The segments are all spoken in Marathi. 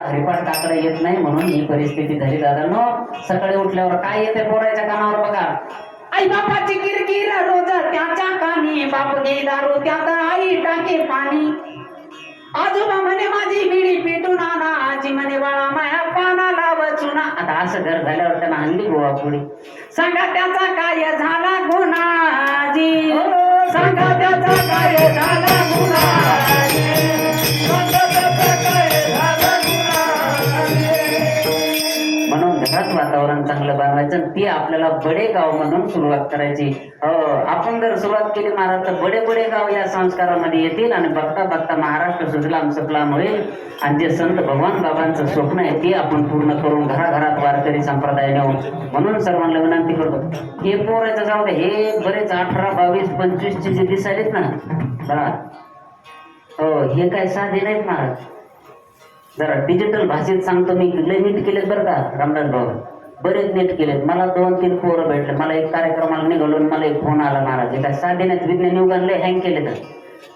हरिपाठ काकडे येत नाही म्हणून ही परिस्थिती झाली दादांनो सकाळी उठल्यावर काय येते पोराच्या कानावर बघा. आई बापाची किरकिर रोज त्याच्या कानी बाप दारू त्यात आई टाके पाणी. आजोबा म्हणे माझी बिडी पेटून आणा आजी म्हणे बाळा माया पानाला वचुना आता असं घर झाल्यावर त्यांना हल्ली गोवा पुढे सांगा त्याचा काय झाला गुन्हाजी सांगा त्याचा काय झाला गुन्हाजी घरात वातावरण चांगलं बनवायचं ते आपल्याला बडे गाव म्हणून सुरुवात करायची. हो आपण जर सुरुवात केली महाराज तर बडे बडे गाव या संस्कारामध्ये येतील आणि बघता बघता महाराष्ट्र सुजलाम सुफलाम होईल. आणि जे संत भगवान बाबांचं स्वप्न आहे ते आपण पूर्ण करून घराघरात वारकरी संप्रदाय नेऊन म्हणून सर्वांना विनंती करतो. हे पोरायचं जाऊ दे हे बरेच अठरा बावीस पंचवीसचे जे दिसायलेत ना. बघा. हो हे काय साधे नाहीत महाराज. जरा डिजिटल भाषेत सांगतो मी लय नीट केलेत बरं का रामदास भाऊ. बरेच नीट केलेत. मला दोन तीन पोरं भेटले. मला एक कार्यक्रमाला निघालो मला एक फोन आला महाराज एका काय विज्ञान युगाला लय हँग केले तर.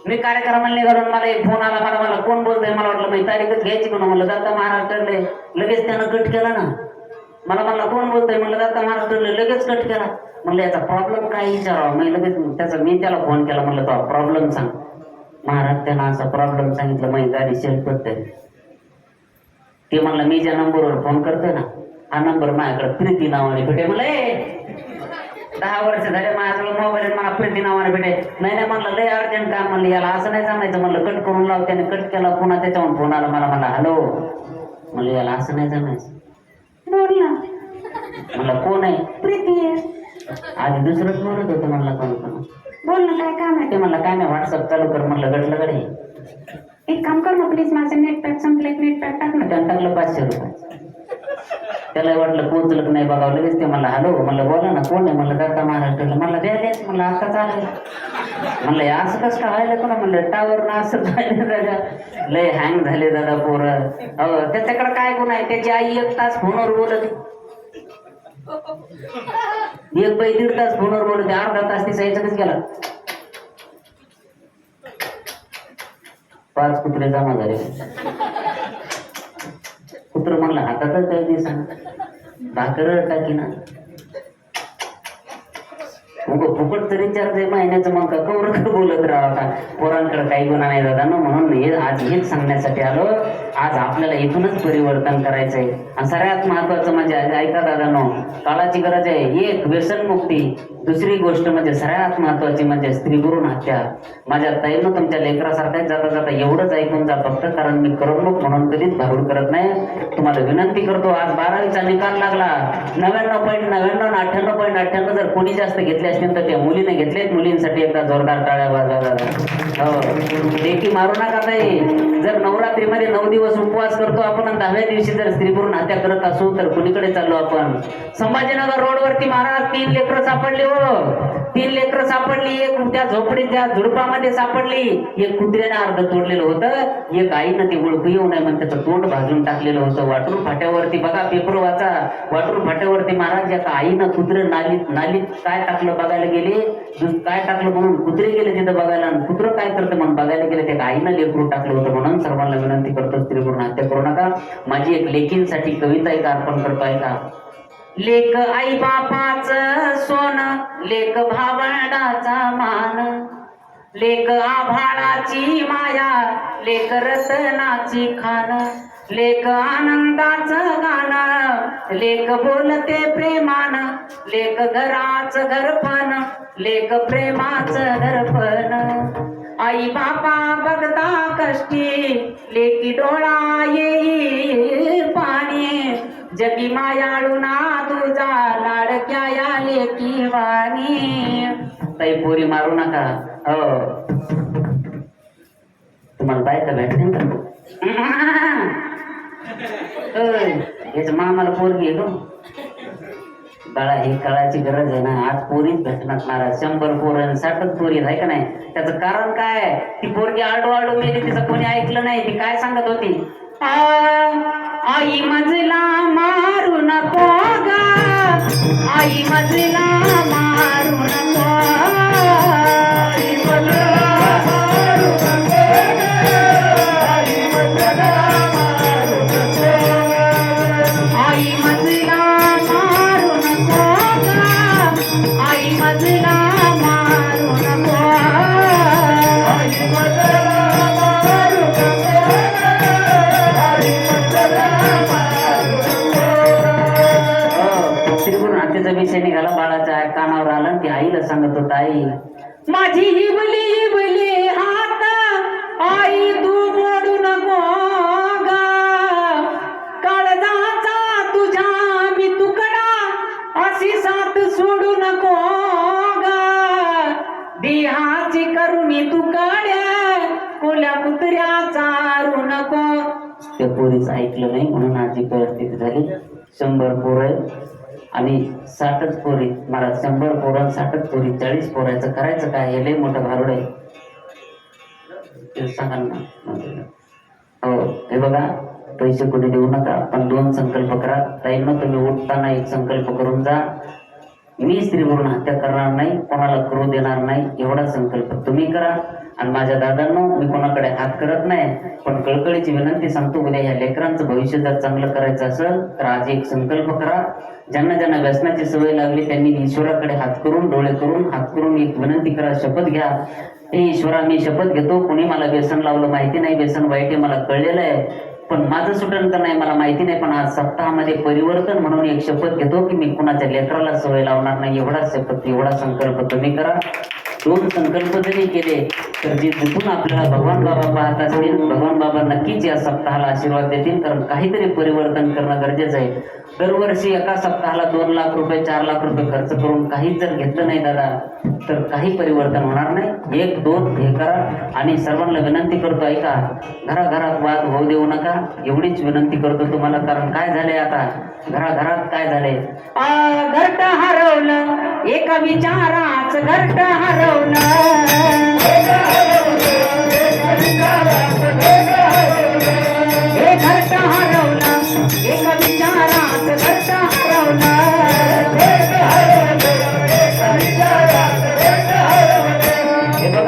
मी कार्यक्रमाला निघालो मला एक फोन आला. मला मला कोण बोलतोय? मला वाटलं मी तारीखच घ्यायची कोण म्हणलं जाता महाराष्ट्रातले लगेच त्यानं कट केला ना. मला मला कोण बोलतोय? म्हणलं जाता महाराष्ट्रातले लगेच कट केला. म्हणलं याचा प्रॉब्लेम काय विचारावा? मी लगेच त्याचा मी त्याला फोन केला. म्हणलं तो प्रॉब्लेम सांग. महाराज त्यानं असा प्रॉब्लेम सांगितलं. मी गाडी शेल्फ करते ते म्हणलं मी ज्या नंबरवर फोन करतोय ना हा नंबर माझ्याकडे प्रीती नावाने भेटे मला दहा वर्ष झाले माझ्याजवळ मोबाईल मला प्रीती नावाने भेटे नाही नाही म्हणलं लय अर्जंट काम म्हणलं याला असं नाही जमायचं. म्हणलं कट करून लाव. त्याने कट केला पुन्हा त्याच्यावर फोन आला मला म्हणला हॅलो. म्हणलं याला असं नाही जमायचं. बोल ना म्हणलं कोण आहे? प्रीती. आधी दुसरंच बोलत होतं म्हणलं कोण कोण? बोल ना काय काम आहे? ते म्हणलं काय नाही व्हॉट्सअप चालू कर. म्हणलं गडलं गडे एक काम कर ना प्लीज माझं नेट पॅक संपलं नेट पॅक टाक ना त्यानं टाकलं पाचशे रुपये. त्याला वाटलं पोचलं की नाही बघावं लगेच ते मला हॅलो म्हणलं बोला ना कोण आहे? म्हणलं काका महाराष्ट्राला मला द्या द्याच म्हणलं आता चालेल. म्हणलं हे असं कसं व्हायला कोणा म्हणलं टावर ना असं झालं दादा. लय हँग झाले दादा पोरं. हो त्याच्याकडे काय गुण आहे? त्याची आई एक तास फोनवर बोलत. एक बाई दीड तास फोनवर बोलत. अर्धा तास तिचा याच्यातच गेला. पाच कुत्रे जमा झाले कुत्र म्हणलं हातातच काही दिसा भाकर टाकी ना. उग फुकट तरी चार ते महिन्याचं मग का कवर बोलत राहा का पोरांकडे काही गुन्हा नाही दादा ना म्हणून हे आज हेच सांगण्यासाठी आलो. आज आपल्याला इथूनच परिवर्तन करायचंय. आणि सगळ्यात महत्वाचं म्हणजे आज ऐका दादानो काळाची गरज आहे. एक व्यसनमुक्ती दुसरी गोष्ट म्हणजे सगळ्यात महत्वाची म्हणजे स्त्री गुरु हत्या. माझ्या ताईनं तुमच्या लेकरासारख्याच जाता जाता एवढंच ऐकून जा फक्त कारण मी करमणूक म्हणून कधीच भारूड करत नाही. तुम्हाला विनंती करतो आज बारावीचा निकाल लागला. नव्याण्णव पॉईंट नव्याण्णव अठ्ठ्याण्णव पॉईंट अठ्ठ्याण्णव जर कोणी जास्त घेतले असतील तर त्या मुलीने घेतलेत. मुलींसाठी एकदा जोरदार टाळ्या वाजवा हो. लेखी मारू नका ताई. जर नवरात्रीमध्ये नऊ दिवस उपवास करतो आपण दहाव्या दिवशी जर स्त्री भ्रूण आत्महत्या करत असू तर कुणीकडे चाललो आपण? संभाजीनगर रोडवरती महाराज तीन लेकरं सापडले हो. तीन लेकर सापडली एक त्या झोपडीच्या झुडपामध्ये सापडली एक कुत्र्याने अर्ध तोडलेलं होतं एक आईनं ते ओळखू येऊ नये म्हणून त्याचं तोंड भाजून टाकलेलं होतं. वाटून फाट्यावरती बघा पेपर वाचा. वाटून फाट्यावरती महाराज एका आईनं कुत्र नालीत नालीत काय टाकलं बघायला गेले? काय टाकलं म्हणून कुत्रे गेले तिथं बघायला? कुत्र काय करतं म्हणून बघायला गेले? ते आईनं लेकरू टाकलं होतं म्हणून सर्वांना विनंती करतो स्त्री करून हत्या करू नका. माझी एक लेखींसाठी कविता एक अर्पण करतो ऐका. लेक आई बापाच सोन लेक भावंडाचा मान. लेक आभाळाची माया लेक रतनाची खान. लेक आनंदाचं गाणं लेक बोलते प्रेमान. लेक घराचं घरपण लेक प्रेमाचं घरपण आई बापा बघता कष्टी लेकी डोळा लेकी काही ताई पोरी मारू नका. हो. तुम्हाला बायका भेटते का? मामाला पोरगी आहे बाळा हे काळाची गरज आहे ना. आज पोरीच भेटणार महाराज. शंभर पोरं साठच पोरी आहे का नाही? त्याचं कारण काय ती पोरगी आडू आडू मेली तिचं कोणी ऐकलं नाही. ती काय सांगत होती? आई मजला मारू नको ग. आई मजला ताई माझी इबली इबली हात आई तू मोडू नको ग. काळजाचा तुझ्या मी तुकडा अशी साथ सोडू नको गिहाची देहाची करुणी तू काड्या कोल्या कुत्र्याचा रू नको. ते पोरीच ऐकलं नाही म्हणून आजी परिस्थिती झाली. शंभर पोरं आणि साठच पोरी मला शंभर पोरं साठच पोरी चाळीस पोरायचं करायचं काय? हे लय मोठं भारुड आहे. सांगा ना हो हे बघा पैसे कुठे देऊ नका पण दोन संकल्प करा. ताईंना तुम्ही उठताना एक संकल्प करून जा. मी स्त्रीवरून हत्या करणार नाही कोणाला करू देणार नाही एवढा संकल्प तुम्ही करा. आणि माझ्या दादांनो मी कोणाकडे हात करत नाही पण कळकळीची विनंती सांगतो उद्या या लेकरांचं भविष्य जर चांगलं करायचं असेल तर आज एक संकल्प करा. ज्यांना ज्यांना व्यसनाची सवय लागली त्यांनी ईश्वराकडे हात करून डोळे करून हात करून एक विनंती करा शपथ घ्या. हे ईश्वरा मी शपथ घेतो कोणी मला व्यसन लावलं माहिती नाही व्यसन वाईट आहे मला कळलेलं आहे. पण माझं सुटण तर नाही मला माहिती नाही पण आज सप्ताहामध्ये परिवर्तन म्हणून एक शपथ घेतो की मी कुणाच्या लेकराला सवय लावणार नाही एवढा शपथ एवढा संकल्प तुम्ही करा. दोन संकल्प जरी केले तर जे तिथून आपल्याला भगवान बाबा पाहत असतील भगवान बाबा नक्कीच या सप्ताहाला आशीर्वाद देतील कारण काहीतरी परिवर्तन करणं गरजेचं आहे. दरवर्षी एका सप्ताहाला दोन लाख रुपये चार लाख रुपये खर्च करून काहीच जर घेतलं नाही दादा तर काही परिवर्तन होणार नाही. एक दोन हे करा. आणि सर्वांना विनंती करतो ऐका घराघरात वाद होऊ देऊ नका. एवढीच विनंती करतो तुम्हाला कारण काय झाले आता? घराघरात काय झाले आ, घरट हरवलं एका विचाराच घरट हरवलं. हे हे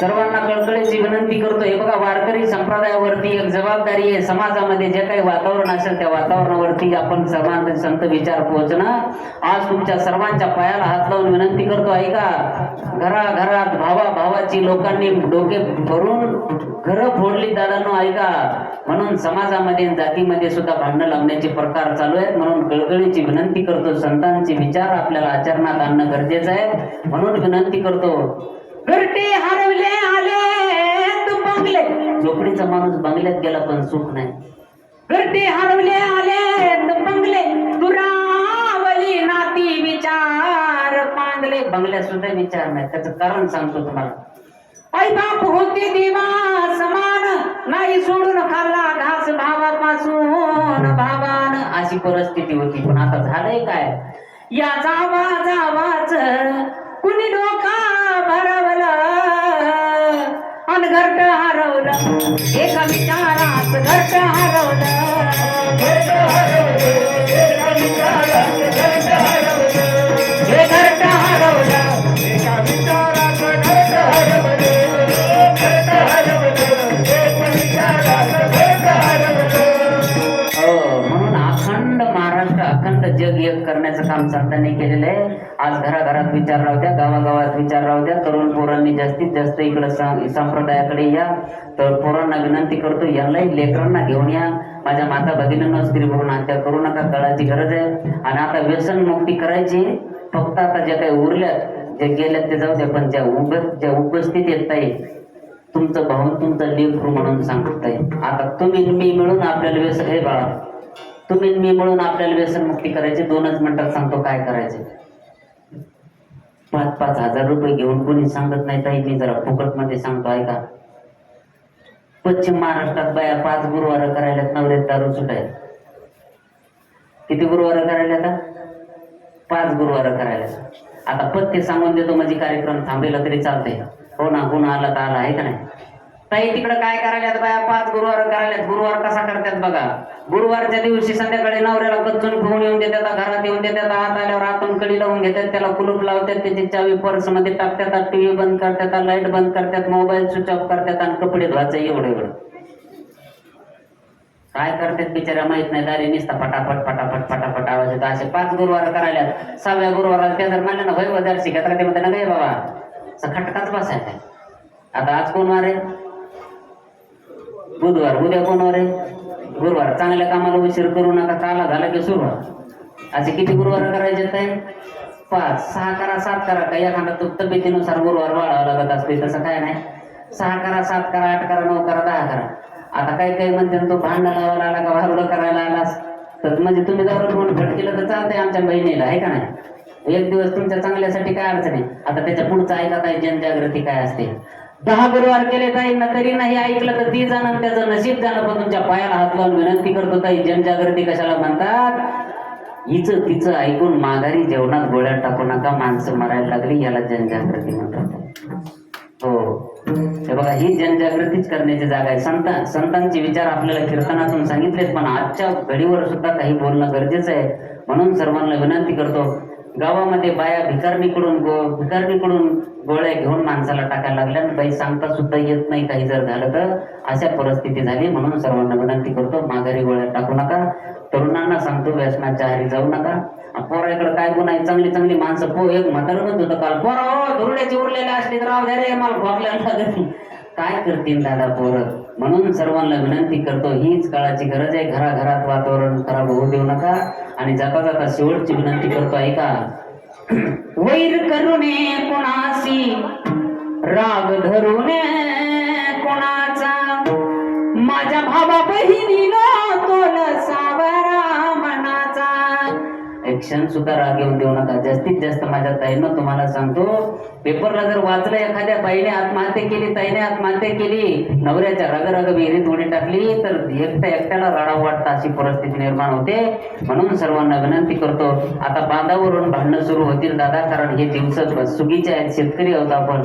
सर्वांना कळकळीची विनंती करतो हे बघा वारकरी संप्रदायावरती एक जबाबदारी आहे. समाजामध्ये जे काही वातावरण असेल त्या वातावरणावरती आपण सर्वांचे संत विचार पोहोचणं. आज तुमच्या सर्वांच्या पायाला हात लावून विनंती करतो ऐका घराघरात भावा भावाची लोकांनी डोके भरून घरं फोडली दादानो ऐका. म्हणून समाजामध्ये जातीमध्ये सुद्धा भांडणं लावण्याचे प्रकार चालू आहेत. म्हणून कळकळीची विनंती करतो संतांचे विचार आपल्याला आचरणात आणणं गरजेचं आहे. म्हणून विनंती करतो घरटे हरवले आले तू बंगले. झोपडीचा माणूस बंगल्यात गेला पण सुख नाही. घरटे हरवले आले बंगले दुरावली नाती विचार. पांगले बंगल्यात सुद्धा विचार नाही. त्याचं कारण सांगतो तुम्हाला. आई बाप होते देवा समान. नाही सोडून खाल्ला घास भावापासून. भावान अशी परिस्थिती होती. पण आता झालंय काय? या जावा जावाच कुणी डोका भरवला? घरट हरवलं. एका विचारात घरट हरवलं. हे घरट हरवलं. म्हणून अखंड महाराष्ट्र अखंड जग एक करण्याचं काम संतांनी केलेलं आहे. आज घराघरात विचार राहू द्या गावागावात विचार राहू द्या तरुण पोरांनी जास्तीत जास्त इकडं संप्रदायाकडे या. तर पोरांना विनंती करतो यांनाही लेकरांना घेऊन या. माझ्या माता भगिनींना स्त्री करून हत्या करू नका कळाची गरज आहे. आणि आता व्यसन मुक्ती करायची. फक्त आता ज्या काही उरल्यात जे गेल्यात ते जाऊ द्या पण ज्या उभ ज्या उपस्थित येत नाही तुमचं भाऊ तुमचं लेकरू म्हणून सांगताय आता तुम्ही मी मिळून आपल्याला व्यसन हे बाळा तुम्ही मी मिळून आपल्याला व्यसन मुक्ती करायची. दोनच मिनिटात सांगतो काय करायचे. पाच पाच हजार रुपये घेऊन कोणी सांगत नाही ताई मी जरा फुकटमध्ये सांगतो ऐका. पश्चिम महाराष्ट्रात बाया पाच गुरुवार करायला नवरे दारू सुटाय किती गुरुवार करायला आता पाच गुरुवार करायला आता पत्ते सांगून देतो म्हणजे कार्यक्रम थांबेला तरी चालतंय. हो ना गुन्हा आला तर आला आहे का नाही? ताई तिकडे काय करायला बाया? पाच गुरुवार करायला गुरुवार कसा करतात बघा? गुरुवारच्या दिवशी संध्याकाळी नवऱ्याला कच्चून घेऊन येऊन देतात घरात येऊन देतात आत आल्यावर आतून कडी लावून घेतात त्याला कुलूप लावतात त्याची चावी पर्समध्ये टाकतात टीव्ही बंद करतात लाइट बंद करतात मोबाईल स्विच ऑफ करतात आणि कपडे धुवायचं एवढं एवढं. काय करतात बिचाऱ्या? माहीत नाही. दारी निसता फटाफट फटाफट फटाफट आवाज येतो. असे पाच गुरुवार करायला सहाव्या गुरुवाराला त्या जर म्हणलं ना वय वजार शिकत राहते म्हणते ना गे बाबा खटकाच बसायचा आता आज कोण वार आहे बुधवार उद्या कोणावर आहे? गुरुवार. चांगल्या कामाला उशीर करू नका काला झाला की सुरुवात असे किती गुरुवार करायचे आहे पाच. सहा करा सात करा. काही एखादा तो तब्येतीनुसार गुरुवार वाढावं लागत असते तसं काय नाही. सहा करा सात करा आठ करा नऊ करा दहा करा. आता काही काही म्हणते ना, तो भांडण लावायला आला का भारुडं करायला आलास? तर म्हणजे तुम्ही जवळ म्हणून भेट केलं तर चालतंय आमच्या बहिणीला आहे का नाही? एक दिवस तुमच्या चांगल्यासाठी काय अडचण आहे? आता त्याच्या पुढचं ऐका काय जनजागृती काय असते? दहा गुरुवार केले ताई ना तरी नाही ऐकलं तर ती जाणं त्याचं नशीब झालं पण तुमच्या पायाला हात लावून विनंती करतो ताई जनजागृती कशाला म्हणतात? हिचं तिचं ऐकून माघारी जेवणात गोळ्या टाकू नका माणसं मरायला लागली याला जनजागृती म्हणतात. हो. हे बघा ही जनजागृतीच करण्याची जागा आहे. संत संतांचे विचार आपल्याला कीर्तनातून सांगितलेत पण आजच्या घडीवर सुद्धा काही बोलणं गरजेचं आहे. म्हणून सर्वांना विनंती करतो गावामध्ये बाया भिकारणीकडून गो भिकारणीकडून गोळ्या घेऊन माणसाला टाकायला लागल्या आणि बाई सांगता सुद्धा येत नाही काही जर झालं तर. अशा परिस्थिती झाली. म्हणून सर्वांना विनंती करतो माघारी गोळ्या टाकू नका. तरुणांना सांगतो व्यसनाच्या आहारी जाऊ नका. पोराकडे काय गुण आहे? चांगली चांगली माणसं. पो एक म्हातारं म्हणत होतं काल पोरा हो धुरड्याची उरलेले असले तर राव रे मला खोकल्याला काय करतील दादा पोरं? म्हणून सर्वांना विनंती करतो हीच काळाची गरज आहे. घराघरात वातावरण खराब होऊ देऊ नका. आणि जाता जाता शेवटची विनंती करतो ऐका वैर करुणे कोणासी राग धरुणे कोणाचा? माझ्या भावा बहिणीनं तोल सावरा मनाचा. एक क्षण सुद्धा राग येऊन देऊ नका. जास्तीत जास्त माझ्या ताईनं तुम्हाला सांगतो पेपरला जर वाचलं एखाद्या बाईने आत्महत्या केली ताईने आत्महत्या केली नवऱ्याच्या रग रग विहिरीत उडी टाकली तर एकट्या एकट्याला राडा वाटतं अशी परिस्थिती निर्माण होते. म्हणून सर्वांना विनंती करतो आता बांधावरून भांडणं सुरू होतील दादा कारण हे दिवस चुकीचे आहेत शेतकरी आहोत आपण.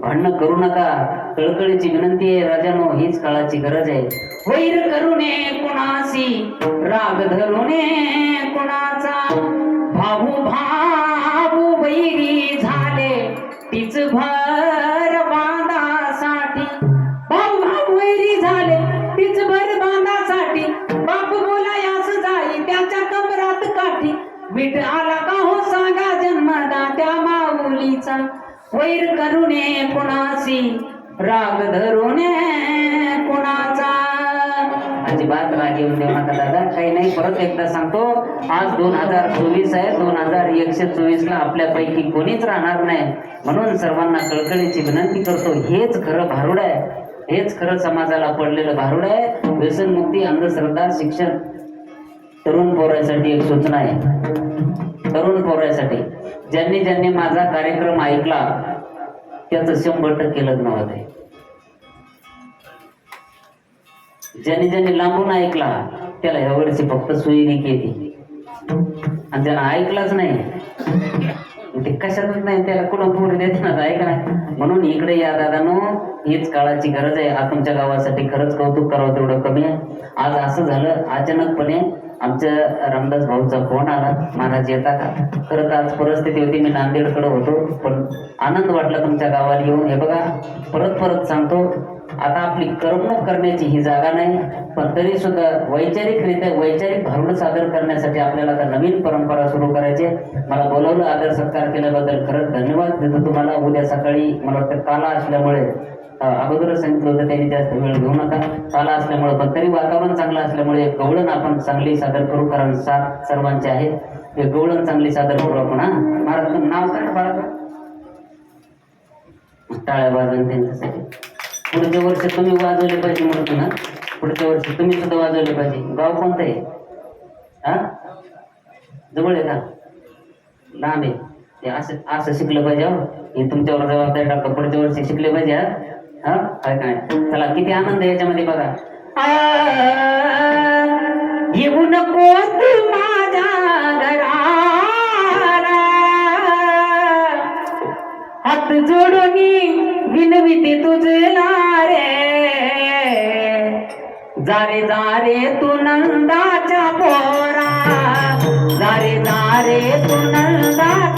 भांडणं करू नका. कळकळीची विनंती आहे राजानो हीच काळाची गरज आहे. वैर करुणे कुणासी राग धरुणे कुणाचा? भाऊ भाऊ बैरी तीच भर बांधासाठी. भाऊ भाऊ वैरी झाले तीच भर बांधासाठी. बाप बोलायास जाई त्याच्या कबरात काठी. बीट आला का हो सांगा जन्मदात्या माऊलीचा. वैर करुणे कुणासी राग धरुणे दादा काही नाही परत एकदा सांगतो. आज दोन हजार चोवीस आहे दोन हजार एकशे चोवीस ला आपल्यापैकी कोणीच राहणार नाही. म्हणून सर्वांना कळकळीची विनंती करतो हेच खरं भारुड आहे. हेच खरं समाजाला पडलेलं भारुड आहे. व्यसनमुक्ती अंधश्रद्धा शिक्षण. तरुण पोरासाठी एक सूचना आहे. तरुण पोरासाठी. ज्यांनी ज्यांनी माझा कार्यक्रम ऐकला त्याचं शंभर टक्के लग्न होत आहे ज्यांनी ज्यांनी लांबून ऐकला त्याला ह्या वर्षी फक्त सुईने केली. आणि त्यानं ऐकलाच नाही. ते कशातच नाही त्याला कुठं पोरी देत ना ऐका नाही म्हणून इकडे या दादानो हीच काळाची गरज आहे. आज तुमच्या गावासाठी खरंच कौतुक करावं तेवढं कमी आहे. आज असं झालं अचानकपणे आमच्या रामदास भाऊचा फोन आला. महाराज येता का खरं तर आज परिस्थिती होती मी नांदेडकडे होतो. पण आनंद वाटला तुमच्या गावाला येऊन. हे बघा परत परत सांगतो आता आपली करमणूक करण्याची ही जागा नाही पण तरी सुद्धा वैचारिकरित्या वैचारिक भारुड सादर करण्यासाठी आपल्याला आता नवीन परंपरा सुरू करायची आहे. मला बोलवलं आदर सत्कार केल्याबद्दल खरंच धन्यवाद देतो तुम्हाला. उद्या सकाळी मला वाटतं काला असल्यामुळे अगोदरच सांगितलं होतं त्यांनी जास्त वेळ घेऊ नका. काला असल्यामुळे पण तरी वातावरण चांगलं असल्यामुळे एक गवळण आपण चांगली सादर करू कारण सात सर्वांचे आहे. एक गवळण चांगली सादर करू आपण हा? महाराज नाव काय बाळा टाळ्या बाजून त्यांच्यासाठी. पुढच्या वर्षी तुम्ही वाजवले पाहिजे म्हणतो ना? पुढच्या वर्षी तुम्ही सुद्धा वाजवले पाहिजे. गाव कोणतं आहे? हा? जवळ आहे का? लांब आहे. ते असं असं शिकलं पाहिजे हो. हे तुमच्यावर जबाबदारी टाकतो. पुढच्या वर्षी शिकले पाहिजे हा? हा? काय काय? चला किती आनंद आहे याच्यामध्ये बघा. येऊ नकोस माझ्या घरा हात जोडून विनविती तुझे रे जारे जारे तू नंदाच्या पोरा. जारे जारे तू नंदा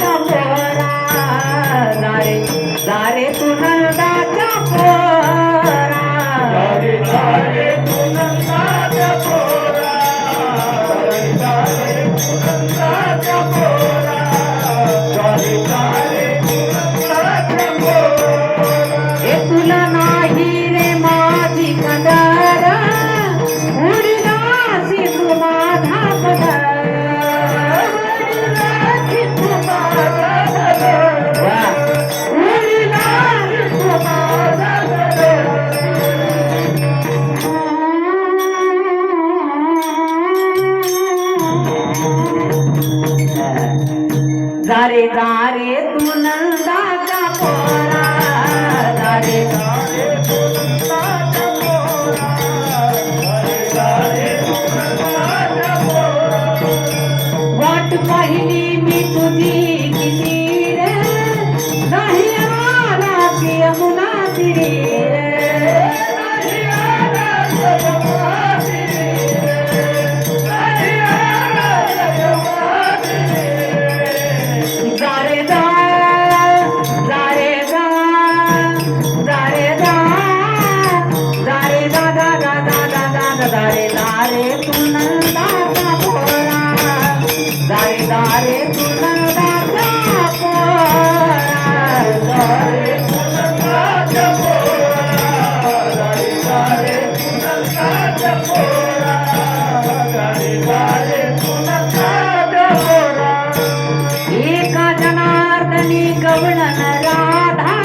गवळण राधा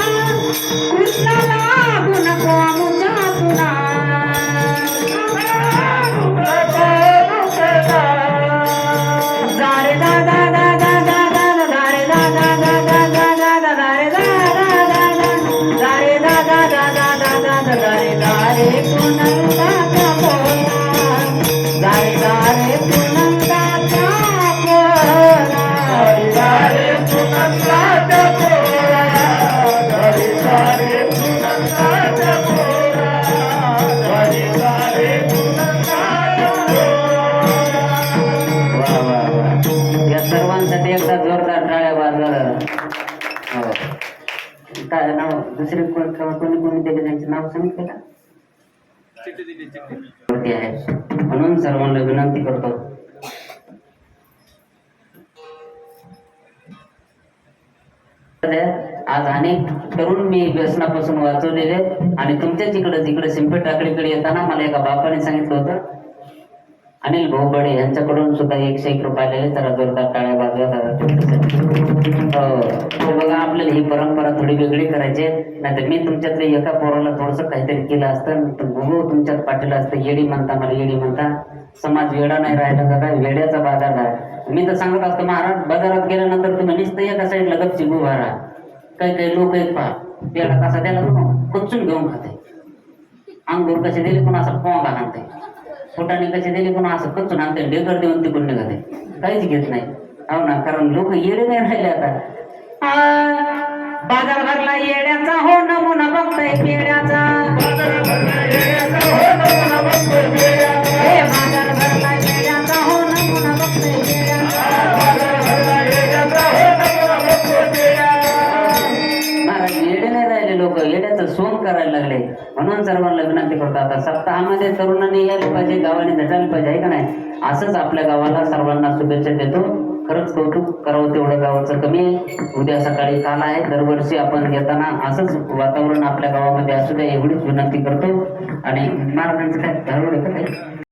दुसरे कोण कोणी कोणी दिले त्यांचे नाव सांगितले का? आहे. म्हणून सर्वांना विनंती करतो. आज अनेक तरुण मी व्यसनापासून वाचवलेले आणि तुमच्या तिकडे तिकडे सिंपे टाकडीकडे येताना मला एका बापाने सांगितलं होतं अनिल भोंबडे यांच्याकडून सुद्धा एकशे एक रुपये आलेले जोरदार काळ्या बाजूला हो बघा आपल्याला ही परंपरा थोडी वेगळी करायची नाही तर मी तुमच्यातल्या एका पोराला थोडस काहीतरी केलं असतं. तर गुरु तुमच्यात पाठवलं असतं येडी म्हणता मला येडी म्हणता. समाज वेडा नाही राहिला का काय? वेड्याचा बाजार आहे मी तर सांगत असतो महाराज बाजारात गेल्यानंतर तुम्ही नुसतं एका साईडला गपची उभा राहा. काही काही लोक आहेत पहा. पेढा कसा त्याला कुचून घेऊन खाते. अंगूर कसे दिले पण असं पोंगा आणते पोटाने कसे दिले पण असं कचून आमच्या बेकर देऊन तिकडून ते काहीच घेत नाही. हो ना कारण लोक येडे नाही राहिले आता. बाजार भरला येड्याचा हो म्हणून सर्वांना विनंती करतो आता सप्ताहामध्ये तरुणांनी यायला पाहिजे गावाने झटायला पाहिजे आहे का नाही? असंच आपल्या गावाला सर्वांना शुभेच्छा देतो. खरंच कौतुक करावं तेवढं गावाचं कमी आहे. उद्या सकाळी काल आहे. दरवर्षी आपण येताना असंच वातावरण आपल्या गावामध्ये असू द्या एवढीच विनंती करतो. आणि महाराजांचं काय? धडवड का काही?